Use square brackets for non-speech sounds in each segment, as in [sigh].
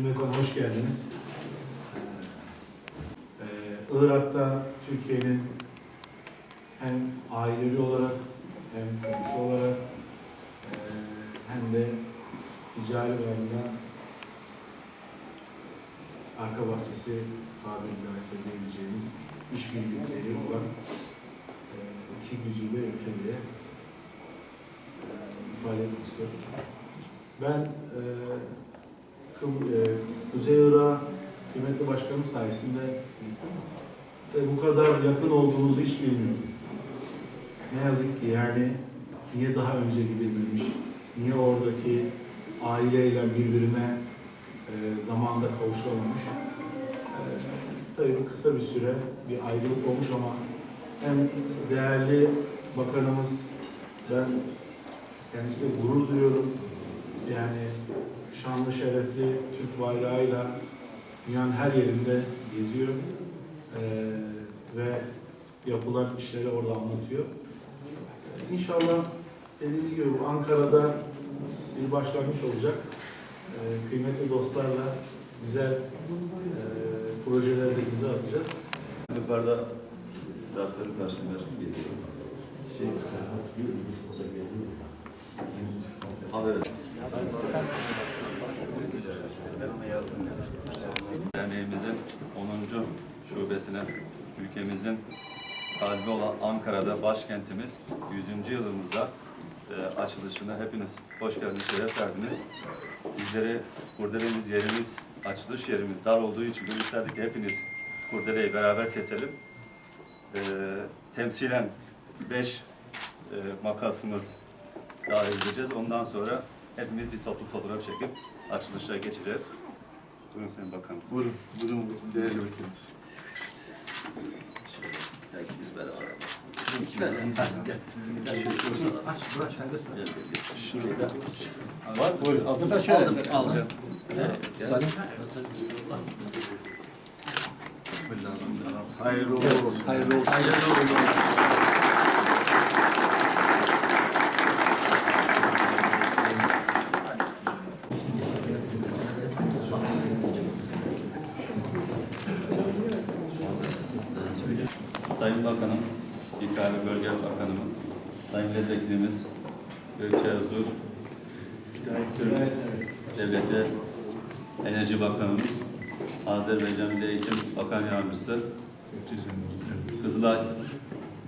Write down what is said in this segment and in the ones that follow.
Cümleten hoş geldiniz. Ee, Irak'ta Türkiye'nin hem ailevi olarak hem komşu olarak e, hem de ticari bağlamda arka bahçesi tabiri caizse diyebileceğimiz işbirlikleri olan e, iki güzide ülke diye e, ifade etmek istiyorum. Ben e, e, Kuzey Irak'a kıymetli başkanım sayesinde gittim. Ve bu kadar yakın olduğumuzu hiç bilmiyordum. Ne yazık ki yani niye daha önce gidilmemiş, niye oradaki aileyle birbirine e, zamanda kavuşulamamış. E, tabii bu kısa bir süre bir ayrılık olmuş ama hem değerli bakanımız, ben kendisiyle gurur duyuyorum. Yani şanlı şerefli Türk bayrağıyla dünyanın her yerinde geziyor Ee, ve yapılan işleri orada anlatıyor. Ee, İnşallah dediğim gibi Ankara'da bir başlangıç olacak. Ee, kıymetli dostlarla güzel e, projelere de imza atacağız. Yukarıda zarfları karşılar geliyor. Şey, haber Derneğimizin 10. şubesine ülkemizin kalbi olan Ankara'da başkentimiz 100. yılımıza e, açılışına hepiniz hoş geldiniz, şeref verdiniz. Bizleri kurdelemiz yerimiz, açılış yerimiz dar olduğu için isterdik ki hepiniz kurdeleyi beraber keselim. E, temsilen beş e, makasımız dahil edeceğiz. Ondan sonra hepimiz bir toplu fotoğraf çekip açılışa geçeceğiz. Buyurun Sayın Bakanım. Buyurun, buyurun değerli ülkemiz. Biz beraber. Aç, bırak serbest bırak. Var, buyurun. Aldım, aldım. Hayırlı uğurlu olsun. Hayırlı olsun. Hayırlı uğurlu olsun. Sayın Bakanım, İKB Bölge Bakanımız, Sayın Milletvekilimiz, Gökçe Özür, Devlete Enerji Bakanımız, Azerbaycan Milli Eğitim Bakan Yardımcısı, Kızılay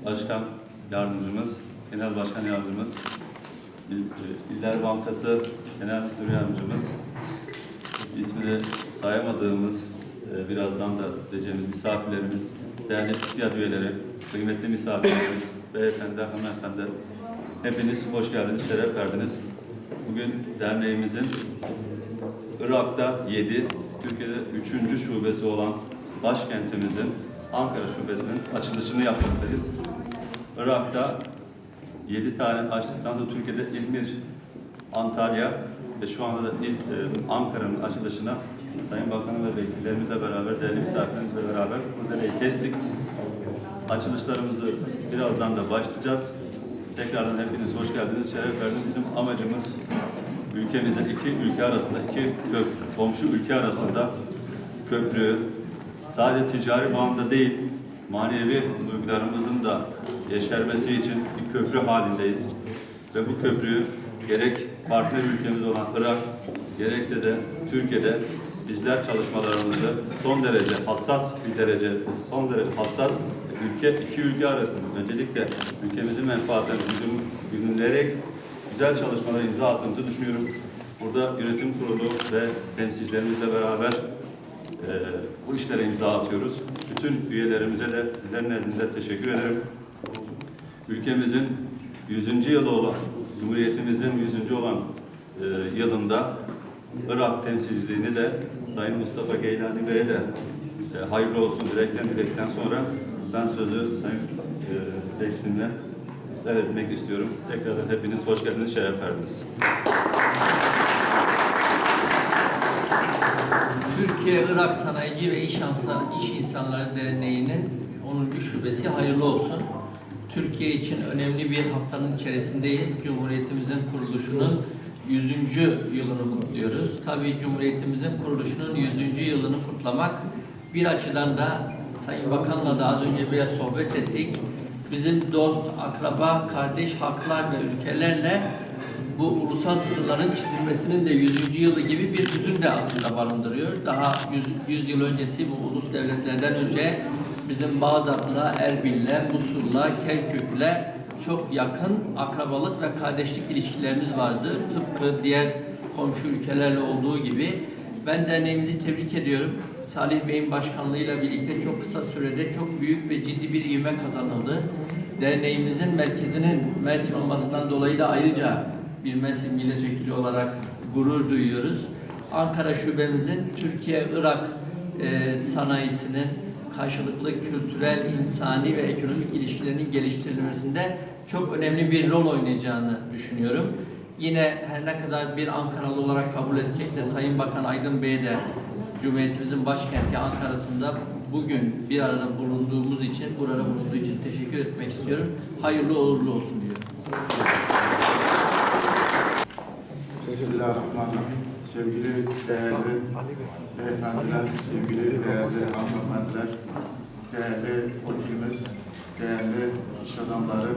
Başkan Yardımcımız, Genel Başkan Yardımcımız, İl- İller Bankası Genel Müdür Yardımcımız, ismini sayamadığımız, e, birazdan da diyeceğimiz misafirlerimiz, değerli TİSİAD üyeleri, kıymetli misafirlerimiz, beyefendi, hanımefendi, hepiniz hoş geldiniz, şeref verdiniz. Bugün derneğimizin Irak'ta 7, Türkiye'de 3. şubesi olan başkentimizin Ankara şubesinin açılışını yapmaktayız. Irak'ta 7 tane açtıktan sonra Türkiye'de İzmir, Antalya ve şu anda da İz, e, Ankara'nın açılışına Sayın Bakanım ve vekillerimizle beraber, değerli misafirlerimizle beraber kurdeleyi kestik. Açılışlarımızı birazdan da başlayacağız. Tekrardan hepiniz hoş geldiniz, şeref verdiniz. Bizim amacımız ülkemizin iki ülke arasında, iki kök, komşu ülke arasında köprü, sadece ticari bağlamda değil, manevi duygularımızın da yeşermesi için bir köprü halindeyiz. Ve bu köprüyü gerek partner ülkemiz olan Irak, gerek de Türkiye'de bizler çalışmalarımızı son derece hassas bir derece, son derece hassas ülke, iki ülke arasında öncelikle ülkemizin menfaatlerini güdümleyerek güzel çalışmalara imza attığımızı düşünüyorum. Burada yönetim kurulu ve temsilcilerimizle beraber e, bu işlere imza atıyoruz. Bütün üyelerimize de sizlerin nezdinde teşekkür ederim. Ülkemizin 100. yılı olan, Cumhuriyetimizin 100. olan e, yılında Irak temsilciliğini de Sayın Mustafa Geylani Bey'e de e, hayırlı olsun dilekten dilekten sonra ben sözü Sayın e, Beklim'le etmek istiyorum. Tekrardan hepiniz hoş geldiniz, şeref verdiniz. Türkiye Irak Sanayici ve İş, Ansa, İş İnsanları Derneği'nin 10. şubesi hayırlı olsun. Türkiye için önemli bir haftanın içerisindeyiz. Cumhuriyetimizin kuruluşunun 100. yılını kutluyoruz. Tabii Cumhuriyetimizin kuruluşunun 100. yılını kutlamak bir açıdan da Sayın Bakan'la da az önce biraz sohbet ettik. Bizim dost, akraba, kardeş haklar ve ülkelerle bu ulusal sınırların çizilmesinin de 100. yılı gibi bir hüzün de aslında barındırıyor. Daha 100, 100 yıl öncesi bu ulus devletlerden önce bizim Bağdat'la, Erbil'le, Musul'la, Kerkük'le çok yakın akrabalık ve kardeşlik ilişkilerimiz vardı. Tıpkı diğer komşu ülkelerle olduğu gibi. Ben derneğimizi tebrik ediyorum. Salih Bey'in başkanlığıyla birlikte çok kısa sürede çok büyük ve ciddi bir ivme kazanıldı. Derneğimizin merkezinin Mersin olmasından dolayı da ayrıca bir Mersin milletvekili olarak gurur duyuyoruz. Ankara şubemizin Türkiye-Irak e, sanayisinin karşılıklı kültürel, insani ve ekonomik ilişkilerinin geliştirilmesinde çok önemli bir rol oynayacağını düşünüyorum. Yine her ne kadar bir Ankaralı olarak kabul etsek de Sayın Bakan Aydın Bey de Cumhuriyetimizin başkenti Ankara'sında bugün bir arada bulunduğumuz için, burada bulunduğu için teşekkür etmek istiyorum. Hayırlı uğurlu olsun diyorum. Bismillahirrahmanirrahim. Sevgili değerli beyefendiler, sevgili değerli hanımefendiler, değerli vakilimiz, değerli iş adamları,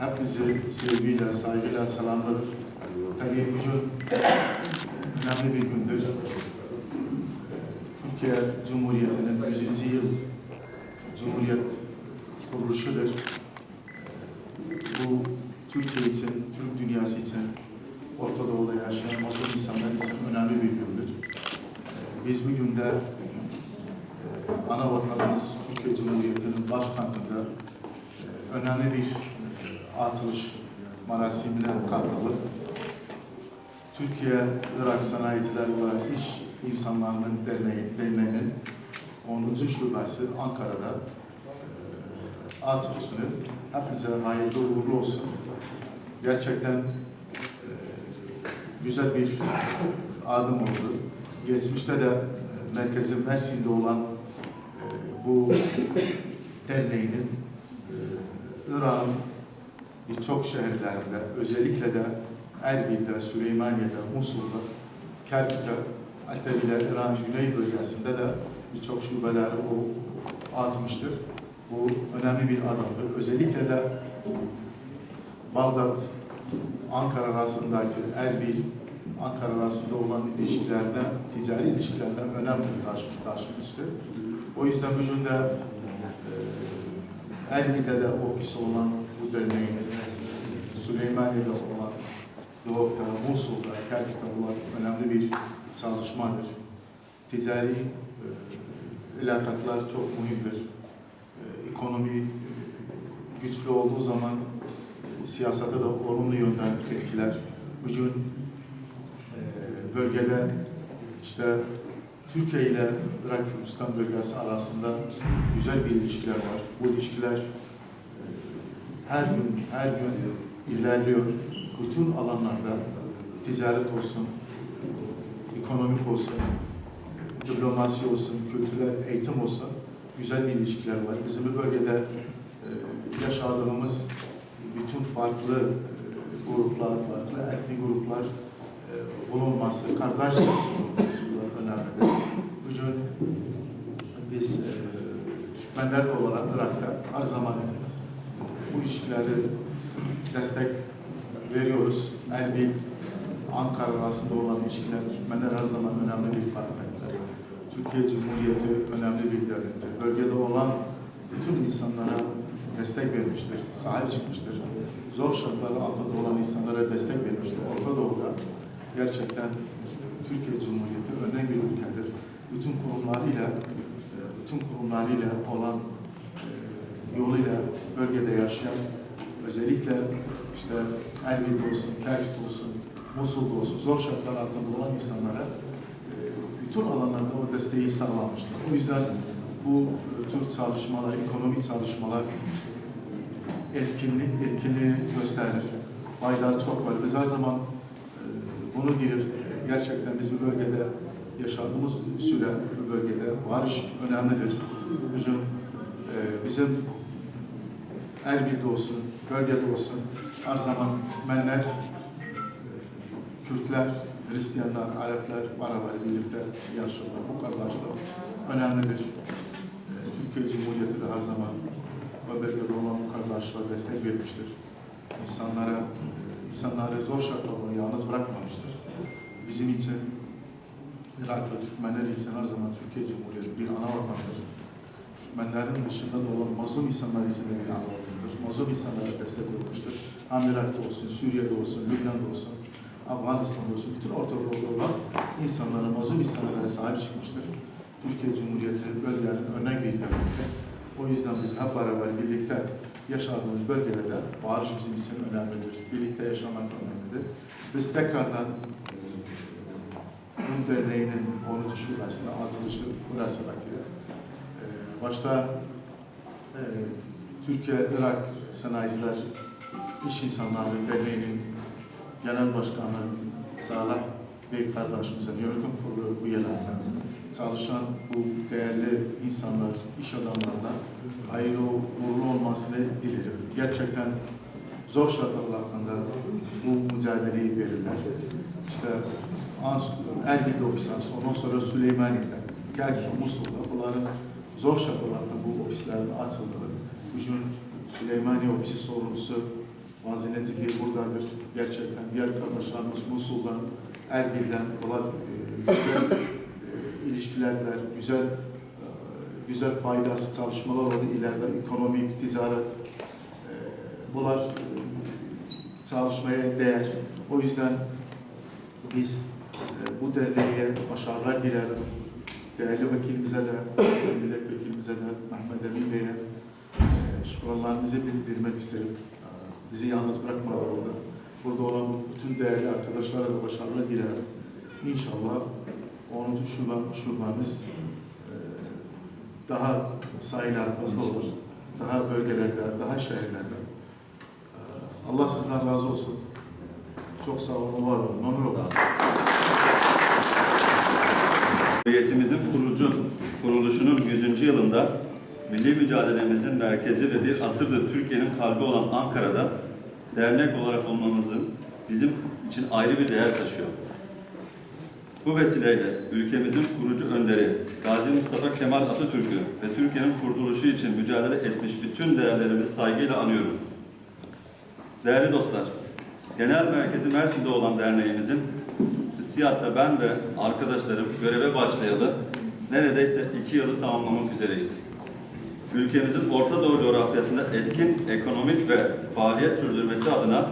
hepinizi sevgiyle, saygıyla selamlarım. Tabii bugün önemli bir gündür. Türkiye Cumhuriyeti'nin 100. yıl Cumhuriyet kuruluşudur. Bu Türkiye için, Türk dünyası için, Orta Doğu'da yaşayan masum insanlar için önemli bir gündür. Biz bugün de e, ana vatanımız Türkiye Cumhuriyeti'nin başkentinde e, önemli bir açılış merasimine katıldık. Türkiye Irak Sanayiciler ve İş İnsanlarının Derneği, Derneği'nin 10. şubesi Ankara'da e, açılışını hepinize hayırlı uğurlu olsun. Gerçekten e, güzel bir adım oldu. Geçmişte de e, merkezi Mersin'de olan e, bu derneğinin e, Irak'ın birçok şehirlerinde, özellikle de Erbil'de, Süleymaniye'de, Musul'da, Kerkük'te, hatta bile İran Güney bölgesinde de birçok şubeleri o açmıştır. Bu önemli bir adımdır. Özellikle de Bağdat, Ankara arasındaki Erbil, Ankara arasında olan ilişkilerine, ticari ilişkilerine taş, taşımıştır. O yüzden bugün de Erbil'de de ofisi olan bu derneğin, Süleymaniye'de olan, Doğuk'ta, Musul'da, Kerkük'te olan önemli bir çalışmadır. Ticari e, ilakatlar çok mühimdir. E, ekonomi e, güçlü olduğu zaman e, siyasete de olumlu yönden etkiler. Bugün e, bölgede işte Türkiye ile Irak Kürdistan bölgesi arasında güzel bir ilişkiler var. Bu ilişkiler e, her gün her gün ilerliyor. Bütün alanlarda ticaret olsun, ekonomik olsun, diplomasi olsun, kültürel eğitim olsun güzel bir ilişkiler var. Bizim bu bölgede e, yaşadığımız bütün farklı e, gruplar, farklı etnik gruplar bulunması, da önemlidir. [coughs] Bugün biz e, Türkmenler olarak Irak'ta her zaman bu ilişkileri destek veriyoruz. Erbil, Ankara arasında olan ilişkiler Türkmenler her zaman önemli bir partnerdir. Türkiye Cumhuriyeti önemli bir devlettir. Bölgede olan bütün insanlara destek vermiştir, sahip çıkmıştır. Zor şartlar altında olan insanlara destek vermiştir. Orta Doğu'da gerçekten Türkiye Cumhuriyeti örnek bir ülkedir. Bütün kurumlarıyla, e, bütün kurumlarıyla olan e, yoluyla bölgede yaşayan, özellikle işte Erbil'de olsun, Kerkük'te olsun, Musul'da olsun, zor şartlar altında olan insanlara e, bütün alanlarda o desteği sağlamıştır. O yüzden bu tür çalışmalar, ekonomik çalışmalar etkinlik, etkinliği gösterir. Fayda çok var. Biz her zaman bunu dilir. Gerçekten biz bu bölgede yaşadığımız süre bu bölgede barış önemlidir. Bugün e, bizim Erbil'de olsun, bölgede olsun her zaman Türkmenler e, Kürtler, Hristiyanlar, Araplar beraber birlikte yaşıyorlar. Bu kardeşlik önemlidir. Ee, Türkiye Cumhuriyeti de her zaman o bölgede olan bu kardeşliğe destek vermiştir. İnsanlara, insanları zor şartlarda yalnız bırakmamıştır. Bizim için, Iraklı Türkmenler için her zaman Türkiye Cumhuriyeti bir ana vatandır. Türkmenlerin dışında da olan mazlum insanlar için de bir ana vatandır. Mazlum insanlara destek olmuştur. Hem Irak'ta olsun, Suriye'de olsun, Lübnan'da olsun, Afganistan'da olsun, bütün Orta Doğu'da olan insanlara, mazlum insanlara sahip çıkmıştır. Türkiye Cumhuriyeti bölgenin örnek bir devleti. O yüzden biz hep beraber birlikte yaşadığımız bölgelerde barış bizim için önemlidir. Birlikte yaşamak önemlidir. Biz tekrardan Rum Derneği'nin 10. şubesine açılışı münasebetiyle e, başta e, Türkiye-Irak Sanayiciler İş İnsanları Derneği'nin Genel Başkanı Salih Bey kardeşimizin yönetim kurulu üyelerine çalışan bu değerli insanlar, iş adamlarına hayırlı uğurlu olmasını dilerim. Gerçekten zor şartlar altında bu mücadeleyi verirler. İşte Ans- Erbil'de ofisler, ondan sonra Süleymaniye'de, Gergin, Musul'da bunların zor şartlarda bu ofislerin açıldığı. Bugün Süleymaniye ofisi sorumlusu Vazineci Bey buradadır. Gerçekten diğer kardeşlerimiz Musul'dan, Erbil'den bunlar e, güzel e, ilişkilerler, güzel e, güzel faydası çalışmalar oldu ileride ekonomik, ticaret bunlar çalışmaya değer. O yüzden biz bu derneğe başarılar dilerim. Değerli vekilimize de, bizim milletvekilimize de, Mehmet Emin Bey'e e, şükranlarımızı bildirmek isterim. E, Bizi yalnız bırakmadılar orada. Burada olan bütün değerli arkadaşlara da başarılar dilerim. İnşallah 10. şube, şubemiz e, daha sayılar fazla olur. Daha bölgelerde, daha şehirlerde. E, Allah sizden razı olsun. Çok sağ olun, var olun, memnun oldum. Cumhuriyetimizin kurucu kuruluşunun 100. yılında milli mücadelemizin merkezi ve bir asırdır Türkiye'nin kalbi olan Ankara'da dernek olarak olmamızın bizim için ayrı bir değer taşıyor. Bu vesileyle ülkemizin kurucu önderi Gazi Mustafa Kemal Atatürk'ü ve Türkiye'nin kurtuluşu için mücadele etmiş bütün değerlerimizi saygıyla anıyorum. Değerli dostlar, genel merkezi Mersin'de olan derneğimizin Siyatta ben ve arkadaşlarım göreve başlayalı neredeyse iki yılı tamamlamak üzereyiz. Ülkemizin Orta Doğu coğrafyasında etkin ekonomik ve faaliyet sürdürmesi adına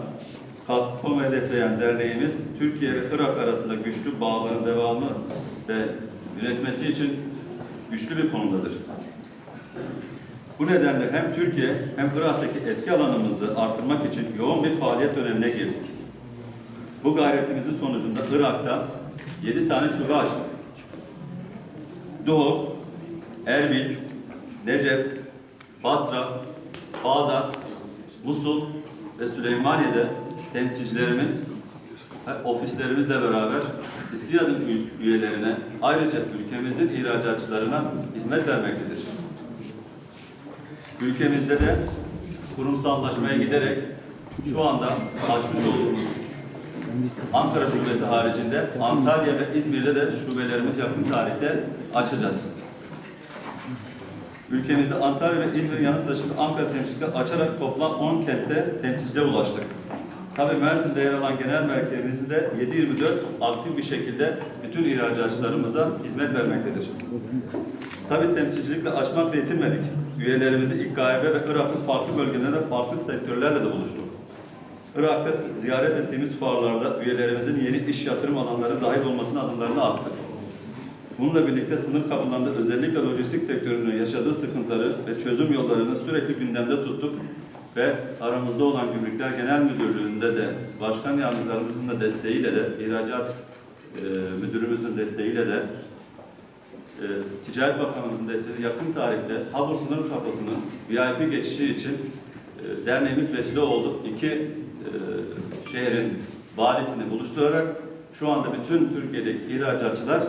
katkı koyma hedefleyen derneğimiz Türkiye ve Irak arasında güçlü bağların devamı ve yönetmesi için güçlü bir konumdadır. Bu nedenle hem Türkiye hem Irak'taki etki alanımızı artırmak için yoğun bir faaliyet dönemine girdik. Bu gayretimizin sonucunda Irak'ta 7 tane şube açtık. Doğu, Erbil, Necef, Basra, Bağdat, Musul ve Süleymaniye'de temsilcilerimiz ofislerimizle beraber İSİAD'ın üyelerine ayrıca ülkemizin ihracatçılarına hizmet vermektedir. Ülkemizde de kurumsallaşmaya giderek şu anda açmış olduğumuz Ankara şubesi haricinde Antalya ve İzmir'de de şubelerimiz yakın tarihte açacağız. Ülkemizde Antalya ve İzmir yanı sıra şimdi Ankara temsilcilikleri açarak toplam 10 kentte temsilciye ulaştık. Tabii Mersin'de yer alan genel merkezimizde 7-24 aktif bir şekilde bütün ihracatçılarımıza hizmet vermektedir. Tabii temsilcilikle açmakla yetinmedik. Üyelerimizi İKB ve Irak'ın farklı bölgelerinde farklı sektörlerle de buluştuk. Irak'ta ziyaret ettiğimiz fuarlarda üyelerimizin yeni iş yatırım alanları dahil olmasına adımlarını attık. Bununla birlikte sınır kapılarında özellikle lojistik sektörünün yaşadığı sıkıntıları ve çözüm yollarını sürekli gündemde tuttuk ve aramızda olan Gümrükler Genel Müdürlüğü'nde de başkan yardımcılarımızın da desteğiyle de ihracat e, müdürümüzün desteğiyle de e, Ticaret Bakanlığımızın desteğiyle yakın tarihte Habur sınır kapısının VIP geçişi için e, derneğimiz vesile oldu. İki şehrin valisini buluşturarak şu anda bütün Türkiye'deki ihracatçılar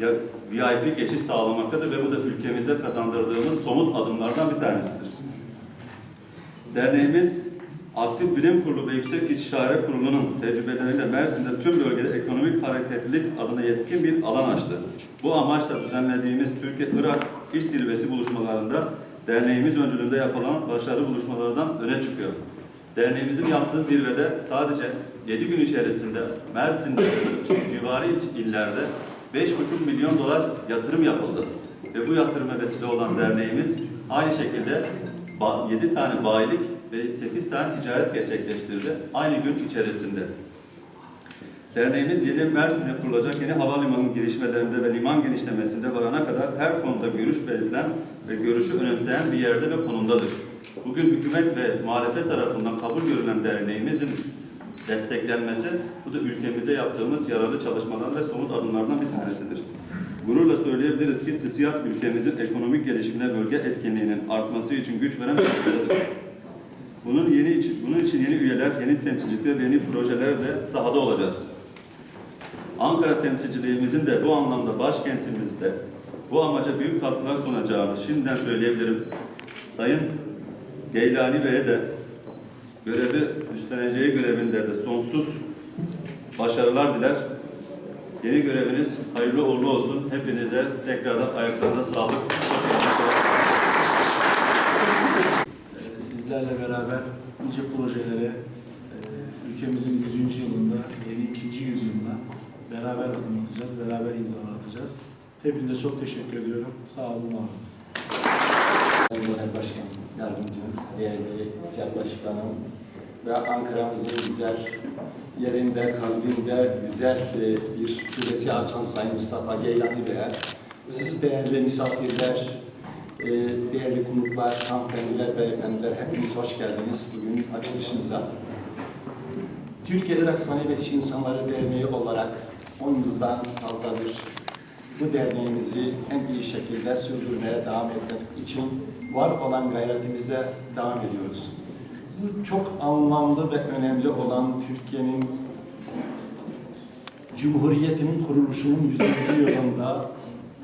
ya VIP geçiş sağlamaktadır ve bu da ülkemize kazandırdığımız somut adımlardan bir tanesidir. Derneğimiz Aktif Bilim Kurulu ve Yüksek İstişare Kurulu'nun tecrübeleriyle Mersin'de tüm bölgede ekonomik hareketlilik adına yetkin bir alan açtı. Bu amaçla düzenlediğimiz Türkiye-Irak İş Zirvesi buluşmalarında derneğimiz öncülüğünde yapılan başarılı buluşmalardan öne çıkıyor. Derneğimizin yaptığı zirvede sadece 7 gün içerisinde Mersin'de civarı il- illerde 5,5 milyon dolar yatırım yapıldı. Ve bu yatırıma vesile olan derneğimiz aynı şekilde 7 tane bayilik ve 8 tane ticaret gerçekleştirdi aynı gün içerisinde. Derneğimiz yeni Mersin'de kurulacak yeni havalimanı girişmelerinde ve liman genişlemesinde varana kadar her konuda görüş belirtilen ve görüşü önemseyen bir yerde ve konumdadır. Bugün hükümet ve muhalefet tarafından kabul görülen derneğimizin desteklenmesi, bu da ülkemize yaptığımız yararlı çalışmalar ve somut adımlardan bir tanesidir. Gururla söyleyebiliriz ki TİSİAD ülkemizin ekonomik gelişimine bölge etkinliğinin artması için güç veren bir. Bunun yeni için, bunun için yeni üyeler, yeni temsilcilikler ve yeni projeler de sahada olacağız. Ankara temsilciliğimizin de bu anlamda başkentimizde bu amaca büyük katkılar sunacağını şimdiden söyleyebilirim. Sayın Geylani Bey'e de görevi üstleneceği görevinde de sonsuz başarılar diler. Yeni göreviniz hayırlı uğurlu olsun. Hepinize tekrardan ayaklarınıza sağlık. Ee, Sizlerle beraber nice projelere e, ülkemizin 100. yılında, yeni ikinci yüzyılına beraber adım atacağız, beraber imzalar atacağız. Hepinize çok teşekkür ediyorum. Sağ olun, var olun. Genel Başkanım, Yardımcım, değerli Siyah Başkanım ve Ankara'mızın güzel yerinde, kalbinde güzel e, bir şubesi açan Sayın Mustafa Geylani Bey'e, siz değerli misafirler, e, değerli konuklar, hanımefendiler, beyefendiler, hepiniz hoş geldiniz bugün açılışımıza. Türkiye Irak Sanayi ve İş İnsanları Derneği olarak 10 yıldan fazladır bu derneğimizi en iyi şekilde sürdürmeye devam etmek için var olan gayretimizde devam ediyoruz. Bu çok anlamlı ve önemli olan Türkiye'nin Cumhuriyetinin kuruluşunun 100. yılında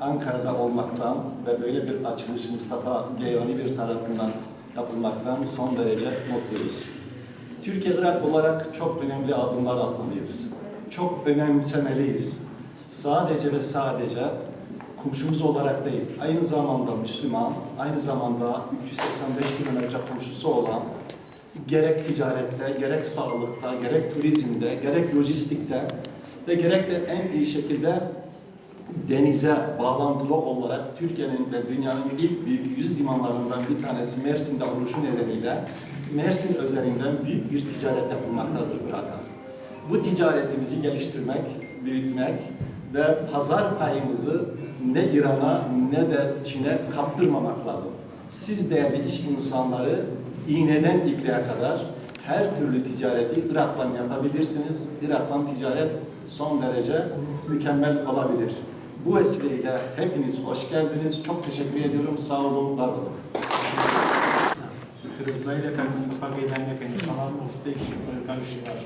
Ankara'da olmaktan ve böyle bir açılış Mustafa Geylani bir tarafından yapılmaktan son derece mutluyuz. Türkiye-Irak olarak çok önemli adımlar atmalıyız. Çok önemsemeliyiz. Sadece ve sadece komşumuz olarak değil, aynı zamanda Müslüman, aynı zamanda 385 kilometre komşusu olan gerek ticarette, gerek sağlıkta, gerek turizmde, gerek lojistikte ve gerek de en iyi şekilde denize bağlantılı olarak Türkiye'nin ve dünyanın ilk büyük yüz limanlarından bir tanesi Mersin'de oluşu nedeniyle Mersin özelinden büyük bir ticaret yapılmaktadır burada. Bu ticaretimizi geliştirmek, büyütmek ve pazar payımızı ne İran'a ne de Çin'e kaptırmamak lazım. Siz değerli iş insanları iğneden ipliğe kadar her türlü ticareti Irak'la yapabilirsiniz. Irak'la ticaret son derece mükemmel olabilir. Bu vesileyle hepiniz hoş geldiniz. Çok teşekkür ediyorum. Sağ olun, var olun. Hızlayla kan Mustafa Bey'den yakın falan olsa iş kan işi var.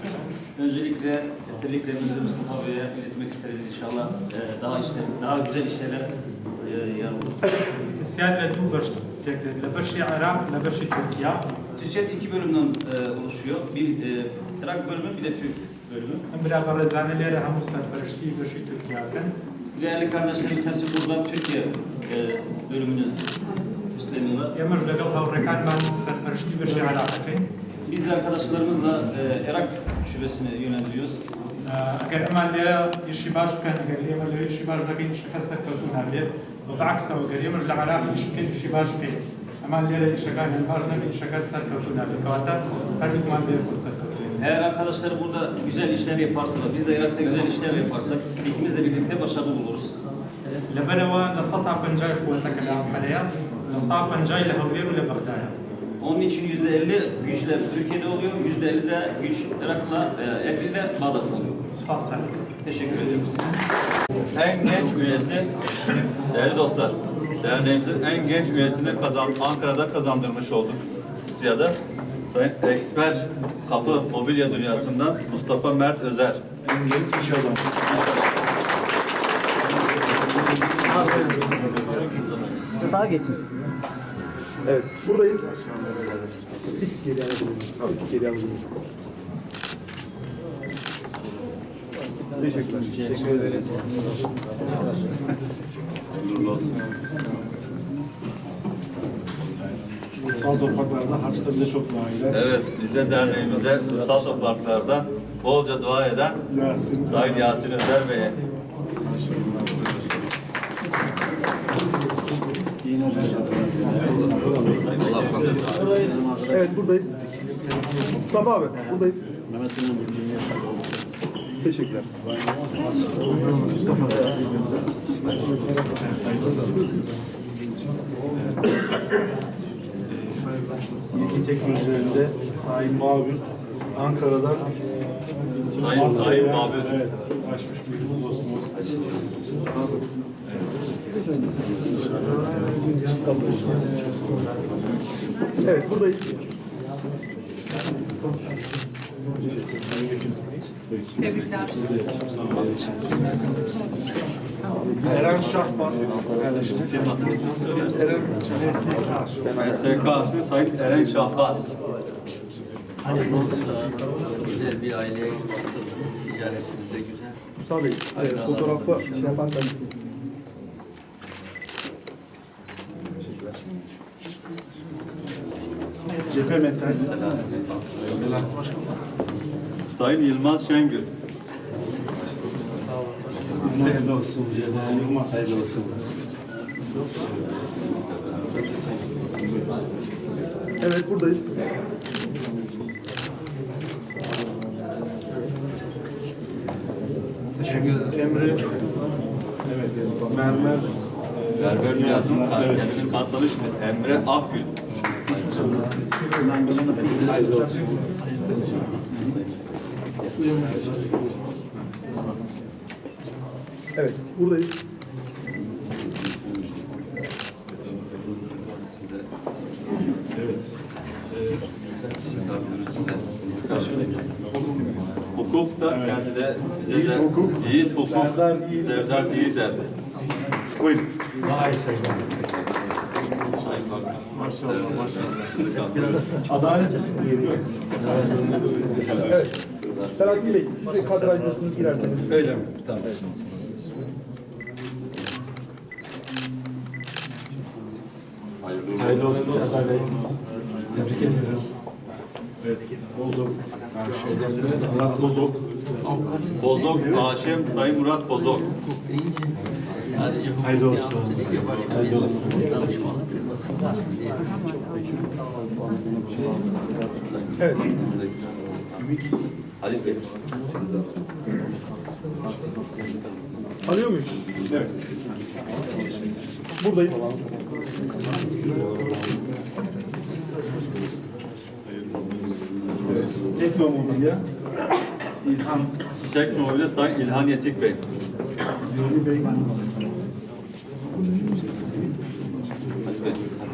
Öncelikle tebriklerimizi Mustafa Bey'e iletmek isteriz inşallah. Ee, daha işte daha güzel işlere e. Tisiyan ve du baş tekrar lebaşı Irak, lebaşı Türkiye. TÜSİAD iki bölümden e, oluşuyor. Bir e, Irak bölümü bir de Türk bölümü. Hem beraber rezaneleri hem serperişti başı Türkiye'den. Değerli kardeşlerimiz hepsi burada Türkiye e, bölümünü üstleniyorlar. Yemir legal havrekan ben serperişti başı Irak'ı. Biz de arkadaşlarımızla e, Irak şubesine yöneliyoruz. اگر اما لیا یشی باش بکن اگر لیا ولی یشی باش بکن شکست سکتون هلیه و بعکس او اگر یمر لعراق یش بکن یشی باش بکن اما لیا یشی کان باش نبی شکست سکتون هلیه کواتا هر یک من لیا فرصت سکتون Eğer arkadaşlar burada güzel işler yaparsalar, biz de Irak'ta güzel işler yaparsak ikimiz de birlikte başarılı oluruz. لبنوا لسطع بنجاي قوتك العقلية Mesafen cahil havviye bile Bagdad'a. Onun için yüzde elli güçler Türkiye'de oluyor, yüzde elli de güç Irak'la, e, Erbil'le Bağdat'ta oluyor. Spaslar. Teşekkür ederim. En genç üyesi, değerli dostlar, derneğimizin en genç üyesini kazan, Ankara'da kazandırmış olduk. Siyada Sayın Eksper Kapı Mobilya Dünyası'ndan Mustafa Mert Özer. En genç inşallah. Sağa geçiniz. Evet, buradayız. Hayırlı olsun. Kutsal topraklarda harçta bize çok naile. Evet, bize derneğimize kutsal topraklarda bolca dua eden Yasin. Sayın Yasin Özer Bey'e Evet buradayız. Mustafa abi buradayız. Teşekkürler. Bilgi teknolojilerinde Sayın Mavür Ankara'dan Sayın Sayın Mabür. Evet, açmış bir dostumuz. Evet buradayız. Eren Şahbaz kardeşimiz. Eren MSK Sayın Eren Şahbaz. Hayırlı olsun. Güzel bir aileye katıldınız. Ticaretiniz de güzel. Mustafa Bey Hayır, e, fotoğrafı şey yaparsan. Cephe Metal. Sayın Yılmaz Şengül. Hayırlı olsun. Hayırlı olsun. Evet buradayız. Teşekkür ederim. Emre. Evet. Mermer. Berber Dünyası'nın kendini kanıtlamış Emre Akgül. Hayırlı olsun. Evet buradayız. Hukuk da kendi de bize de. Yiğit Hukuk, Serdar Yiğit. Serdar Buyurun. Sayın Bakan. Maşallah maşallah. Adalet için geliyor. Evet. Selahattin Bey siz de kadrajdasınız girerseniz. Öyle mi? Tamam. Hayırlı olsun. Serdar Bey. Tebrik ediyorum. Evet. Bozok. Murat Bozok. Bozok Haşim, Sayın Murat Bozok. Sadece hukuk Hayırlı olsun. bir danışmanlık firmasında Evet. Halit Bey. Alıyor muyuz? Evet. Buradayız. Teknomobilya. İlhan Teknomobilya Sayın İlhan Yetik Bey. Veli Bey. Hayırlı uğurlu olsun.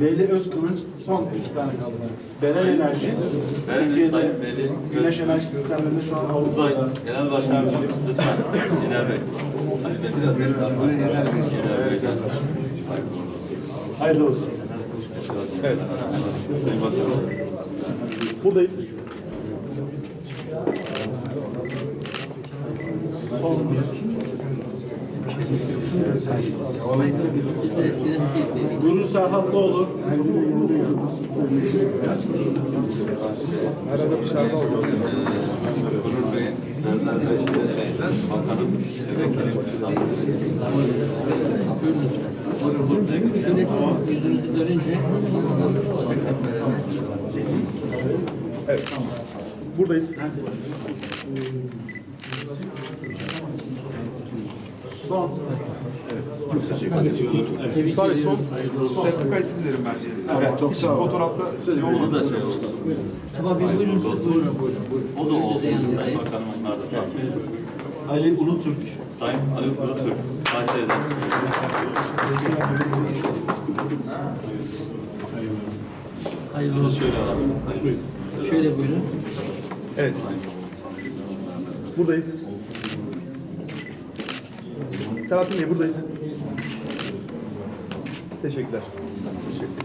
Veli Özkılıç son iki tane kaldı. Beren Enerji. Beren Türkiye'de Sayın Veli Güneş enerji sistemlerinde şu an Avrupa'da. Genel Başkanımız lütfen. İler Bey. Bey biraz destek İler Bey. Hayırlı olsun. Evet. Sayın Bakanım. Buradayız. eskiden stiliydi. Guru Serhatlıoğlu. Şarkı alacağız. Gurur Bey. Evet. Buradayız. Son. Mustafa Bey son sertifikayı siz verin bence. Evet, çok sağ olun. Fotoğrafta Onu da şey olsun. Mustafa Bey buyurun siz. O da olsun Sayın. Bakanım onlar da takip edilsin. Ali Ulutürk. Sayın Ali Kurutürk, Kayseri'den. Hayırlı olsun. Şöyle buyurun. Evet. Buradayız. Selahattin Bey buradayız. Teşekkürler. Teşekkürler.